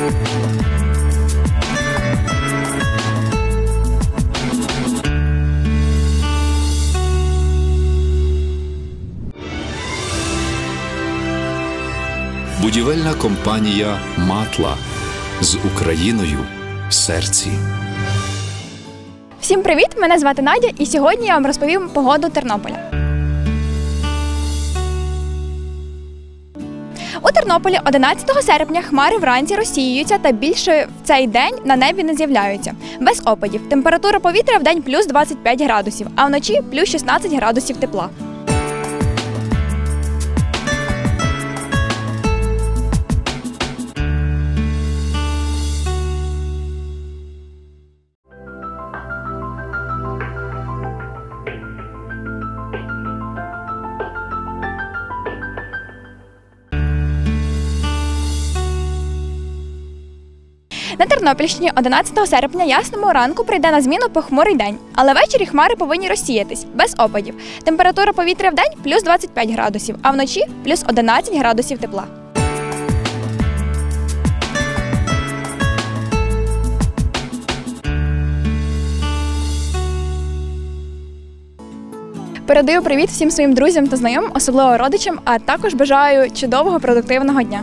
Будівельна компанія Матла з Україною в серці. Всім привіт! Мене звати Надя, і сьогодні я вам розповім погоду Тернополя. У Тернополі 11 серпня хмари вранці розсіюються та більше в цей день на небі не з'являються. Без опадів. Температура повітря в день плюс 25 градусів, а вночі плюс 16 градусів тепла. На Тернопільщині 11 серпня ясному ранку прийде на зміну похмурий день, але ввечері хмари повинні розсіятись без опадів. Температура повітря в день плюс 25 градусів, а вночі плюс 11 градусів тепла. Передаю привіт всім своїм друзям та знайомим, особливо родичам, а також бажаю чудового продуктивного дня.